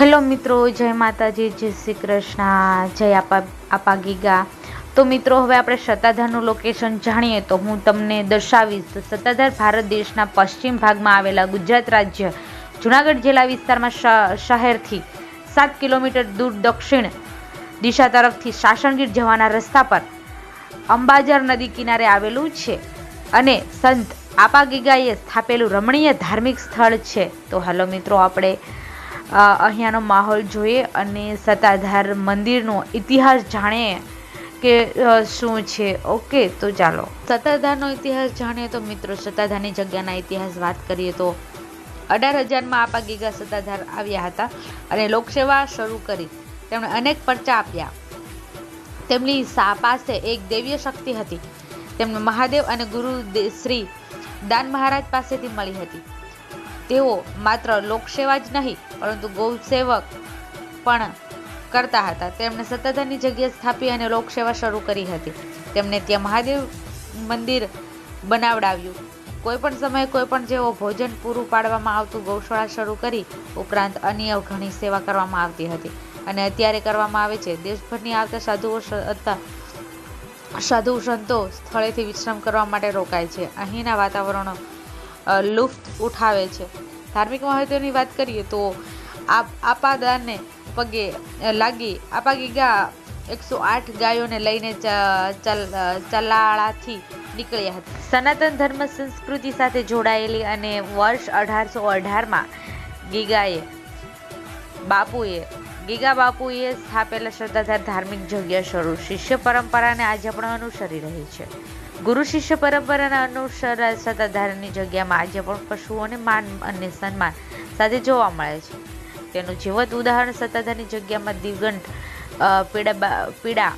Hello મિત્રો, જય માતાજી, જય શ્રી કૃષ્ણ, જય આપા આપા ગીગા. તો મિત્રો, હવે આપણે સત્તાધારનું લોકેશન જાણીએ તો હું તમને દર્શાવીશ. તો સત્તાધાર ભારત દેશના પશ્ચિમ ભાગમાં આવેલા ગુજરાત રાજ્ય, જુનાગઢ જિલ્લા વિસ્તારમાં શહેરથી સાત કિલોમીટર દૂર દક્ષિણ દિશા તરફથી સાસણગીર જવાના રસ્તા પર અંબાજર નદી કિનારે આવેલું છે અને સંત આપા ગીગાએ સ્થાપેલું રમણીય ધાર્મિક સ્થળ છે. તો હેલો મિત્રો, આપણે અહીંયાનો માહોલ જોઈએ અને સત્તાધાર મંદિરનો ઇતિહાસ જાણીએ કે શું છે? ઓકે, તો ચાલો. સત્તાધારનો ઇતિહાસ જાણીએ તો મિત્રો, સત્તાધારની જગ્યાના ઇતિહાસ વાત કરીએ તો અઢાર હજારમાં આપા ગીગા સત્તાધાર આવ્યા હતા અને લોકસેવા શરૂ કરી. તેમણે અનેક પરચા આપ્યા. તેમની પાસે એક દૈવીય શક્તિ હતી. તેમને મહાદેવ અને ગુરુ શ્રી દાન મહારાજ પાસેથી મળી હતી. તેઓ માત્ર લોકસેવા જ નહીં, પરંતુ ગૌસેવક પણ કરતા હતા. તેમણે સત્તાધારની જગ્યા સ્થાપી અને લોકસેવા શરૂ કરી હતી. તેમણે ત્યાં મહાદેવ મંદિર બનાવડાવ્યું. કોઈ પણ સમયે કોઈ પણ જેવો ભોજન પૂરું પાડવામાં આવતું ગૌશાળા શરૂ કરી ઉપરાંત અન્ય ઘણી સેવા કરવામાં આવતી હતી. અને અત્યારે કરવામાં આવે છે. દેશભરની આવતા સાધુઓ હતા સાધુ સંતો સ્થળેથી વિશ્રામ કરવા માટે રોકાય છે. અહીંના વાતાવરણો લુફ્ત ઉઠાવે છે. ધાર્મિક મહત્વની વાત કરીએ તો આપાદાને પગે લાગી આપા ગીગા એકસો આઠ ગાયોને લઈને ચલ ચલાળાથી નીકળ્યા હતા. સનાતન ધર્મ સંસ્કૃતિ સાથે જોડાયેલી અને વર્ષ અઢારસો અઢારમાં ગીગાએ બાપુએ, ગીગા બાપુએ સ્થાપેલા શ્રદ્ધાધાર ધાર્મિક જગ્યા શરૂ. શિષ્ય પરંપરાને આજે પણ અનુસરી રહી છે. ગુરુ શિષ્ય પરંપરાના અનુસર સત્તાધારની જગ્યામાં આજે પણ પશુઓને માન અને સન્માન સાથે જોવા મળે છે. તેનું જીવંત ઉદાહરણ સત્તાધારની જગ્યામાં દિવગંઠ પીડા પીડા,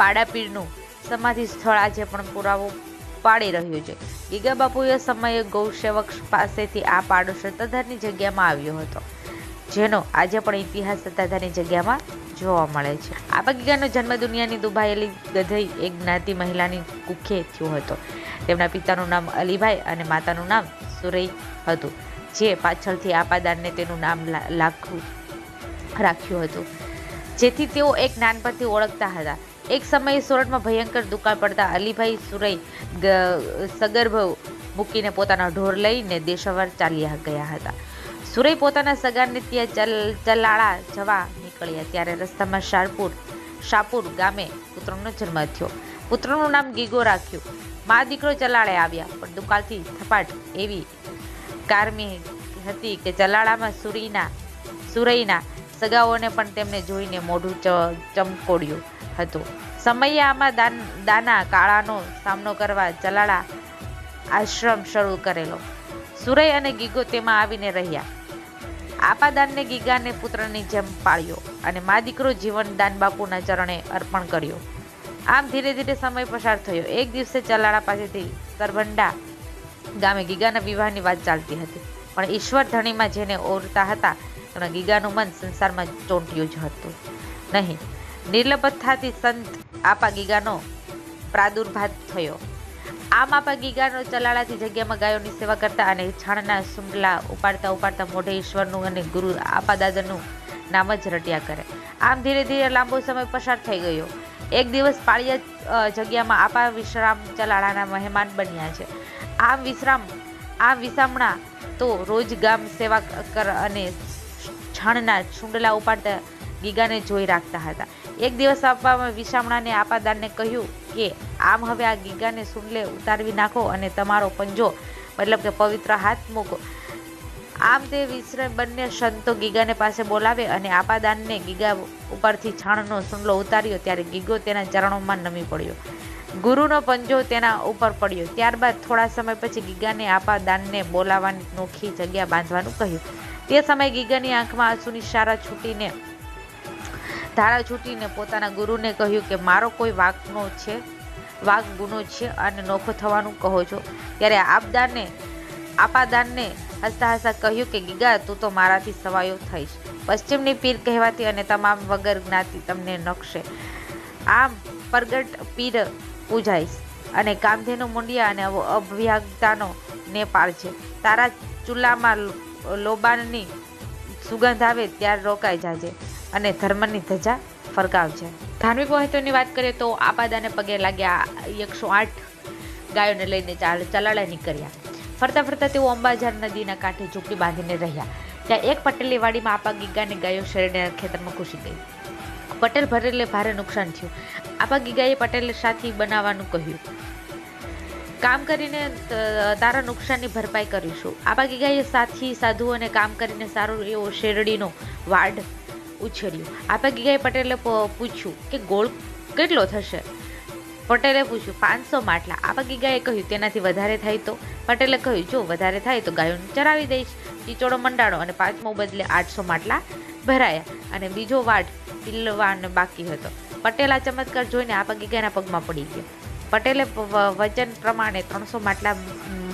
પાડાપીરનું સમાધિ સ્થળ આજે પણ પુરાવો પાડી રહ્યું છે. ગીગા બાપુએ સમયે ગૌસેવક પાસેથી આ પાડો સત્તાધારની જગ્યામાં આવ્યો હતો, જેનો આજે પણ ઇતિહાસ સત્તાધારની જગ્યામાં જોવા મળે છે. આ ગીગાનો જન્મ દુનિયાની દુભાયેલી ગધઈ એક જ્ઞાતિ મહિલાની કુખે થયો હતો. તેમના પિતાનું નામ અલીભાઈ અને માતાનું નામ સુરઈ હતું, જે પાછળથી આપાદારને તેનું નામ લાખું રાખ્યું હતું. જેથી તેઓ એક નાનપણથી ઓળખતા હતા. એક સમયે સુરતમાં ભયંકર દુકાળ પડતા અલીભાઈ સુરઈ સગર્ભ મૂકીને પોતાના ઢોર લઈને દેશવર ચાલ્યા ગયા હતા. સુરઈ પોતાના સગાને ત્યાં ચલ, ચલાળા જવા નીકળ્યા ત્યારે રસ્તામાં શારપુર, શાપુર ગામે પુત્રનો જન્મ થયો. પુત્રનું નામ ગીગો રાખ્યું. મા દીકરો ચલાળે આવ્યા, પણ દુકાળથી થપાટ એવી કારમી હતી કે ચલાળામાં સુરીના, સુરઈના સગાઓને પણ તેમને જોઈને મોઢું ચમકોડ્યું હતું. સમયે આમાં દાન, દાના કાળાનો સામનો કરવા ચલાળા આશ્રમ શરૂ કરેલો. સુરઈ અને ગીગો તેમાં આવીને રહ્યા. આપાદાનને ગીગાને પુત્રની જેમ પાળ્યો અને મા દીકરો જીવન દાન બાપુના ચરણે અર્પણ કર્યો. આમ ધીરે ધીરે સમય પસાર થયો. એક દિવસે ચલાળા પાસેથી સરભંડા ગામે ગીગાના વિવાહની વાત ચાલતી હતી. પણ ઈશ્વર ધણીમાં જેને ઓરતા હતા, તેણે ગીગાનું મન સંસારમાં ચોંટ્યું જ હતું. નહીં નિર્લપથાથી સંત આપા ગીગાનો પ્રાદુર્ભાત થયો. આમ આપા ગીગાનો ચલાળાથી જગ્યામાં ગાયોની સેવા કરતા અને છાણના સુંગલા ઉપાડતા ઉપાડતા મોઢે ઈશ્વરનું અને ગુરુ આપાદાદાનું નામ જ રટ્યા કરે. આમ ધીરે ધીરે લાંબો સમય પસાર થઈ ગયો. એક દિવસ પાળિયા જગ્યામાં આપા વિશ્રામ ચલાળાના મહેમાન બન્યા છે. આમ વિશ્રામ, આમ વિસામણા તો રોજ ગામ સેવા કર અને છાણના છુંડલા ઉપાડતા ગીગાને જોઈ રાખતા હતા. એક દિવસ આપવામાં વિસામણાને આપાદાનને કહ્યું કે આમ હવે આ ગીગાને સુંડલે ઉતારવી નાખો અને તમારો પંજો, મતલબ કે પવિત્ર હાથ મૂકો. આમ તે વિશ્રય બંને સંતો ગીગાને પાસે બોલાવે અને આપાદાનને ગીગા ઉપરથી છાણનો સુંડલો ઉતાર્યો ત્યારે ગીગો તેના ચરણોમાં નમી પડ્યો. ગુરુનો પંજો તેના ઉપર પડ્યો. ત્યારબાદ થોડા સમય પછી ગીગાને આપાદાનને બોલાવવાની નોખી જગ્યા બાંધવાનું કહ્યું. તે સમયે ગીગાની આંખમાં આંસુની શારા છૂટીને, ધારા છૂટીને પોતાના ગુરુને કહ્યું કે મારો કોઈ વાંકનો છે? વાક ગુનો છે અને નોખો થવાનું કહો છો. ત્યારે આપદાને, આપાદાનને હસતા હસતા કહ્યું કે, ગીગા, તું તો મારાથી સવાયો થઈશ. પશ્ચિમની પીર કહેવાતી અને તમામ વગર જ્ઞાતિ તમને નકશે આમ પ્રગટ પીર પૂજાઈશ અને કામધેનુ મુંડિયા અને અભ્યાગતાનો ને છે. તારા ચૂલામાં લોબાનની સુગંધ આવે, ત્યારે રોકાઈ જાજે અને ધર્મની ધજા ફરકાવજે ધાર્મિક મહત્વની વાત કરીએ તો આપાદાને પગે લાગ્યા એકસો આઠ ગાયોને લઈને ચાલ ચલાળા નીકળ્યા. ફરતા ફરતા તેઓ અંબાજાર નદીના કાંઠે ઝૂંપડી બાંધીને રહ્યા. ત્યાં એક પટેલની વાડીમાં આપા ગીગાને ગાયો શેરડીના ખેતરમાં ઘૂસી ગઈ. પટેલ ભરેલે ભારે નુકસાન થયું. આપા ગીગાએ પટેલને સાથી બનાવવાનું કહ્યું. કામ કરીને તારા નુકસાનની ભરપાઈ કરીશું. આપા ગીગાએ સાથી, સાધુઓને કામ કરીને સારો એવો શેરડીનો વાડ ઉછેર્યો. આપા ગીગાએ પટેલે પૂછ્યું કે ગોળ કેટલો થશે? પટેલે પૂછ્યું, પાંચસો માટલા. આપા ગીગાએ કહ્યું, તેનાથી વધારે થાય તો? પટેલે કહ્યું, જો વધારે થાય તો ગાયોને ચરાવી દઈશ. ચીચોડો મંડાણો અને પાંચમો બદલે આઠસો માટલા ભરાયા અને બીજો વાટ ટીલવાનો બાકી હતો. પટેલ આ ચમત્કાર જોઈને આપા ગીગાના પગમાં પડી ગયો. પટેલે વચન પ્રમાણે ત્રણસો માટલા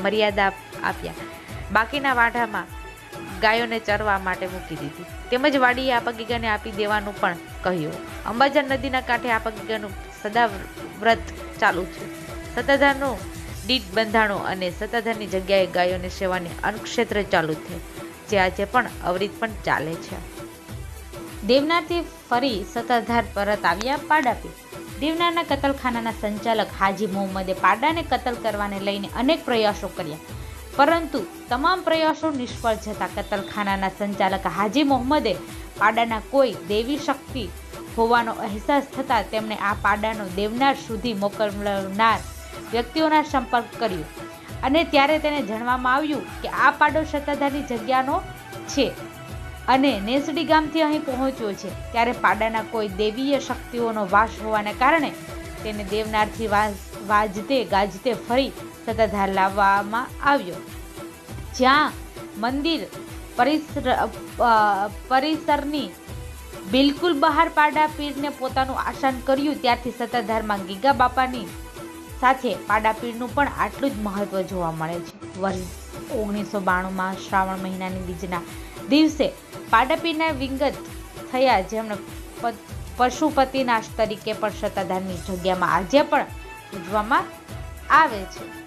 મર્યાદા આપ્યા. બાકીના વાઢામાં ગાયોને ચરવા માટે મૂકી દીધી. તેમજ વાડીએ આ પગીગાને આપી દેવાનું પણ કહ્યું. અંબાજન નદીના કાંઠે આ પગીગાનું સદા વ્રત ચાલુ છે. સત્તાધારનું દીટ બંધાણો અને સત્તાધારની જગ્યાએ ગાયોને સેવાની અનુક્ષેત્ર ચાલુ છે, જે આજે પણ અવરિત પણ ચાલે છે. દેવનાથી ફરી સત્તાધાર પરત આવ્યા પાડાપી દેવનાના કતલખાનાના સંચાલક હાજી મોહમ્મદે પાડાને કતલ કરવાને લઈને અનેક પ્રયાસો કર્યા. પરંતુ તમામ પ્રયાસો નિષ્ફળ જતાં કતલખાનાના સંચાલક હાજી મોહમ્મદે પાડાના કોઈ દેવી શક્તિ હોવાનો અહેસાસ થતાં તેમણે આ પાડાનો દેવનાર સુધી મોકલનાર વ્યક્તિઓના સંપર્ક કર્યો. અને ત્યારે તેને જાણવામાં આવ્યું કે આ પાડો સત્તાધારની જગ્યાનો છે અને નેસડી ગામથી અહીં પહોંચ્યો છે. ત્યારે પાડાના કોઈ દેવીય શક્તિઓનો વાસ હોવાને કારણે તેને દેવનારથી વાજ- વાજતે, ગાજતે ફરી સત્તાધાર લાવવામાં આવ્યો. જ્યાં મંદિર પરિસર પરિસરની બિલકુલ બહાર પાડા પીરને પોતાનું આસન કર્યું, ત્યારથી સત્તાધારમાં ગીગા બાપાની સાથે પાડા પીરનું પણ આટલું જ મહત્વ જોવા મળે છે. વર્ષ ઓગણીસો બાણુંમાં શ્રાવણ મહિનાની બીજના દિવસે પાડાપીરના વિંગત થયા, જેમણે પશુપતિનાશ તરીકે પણ સત્તાધારની જગ્યામાં આજે પણ ઉજવવામાં આવે છે.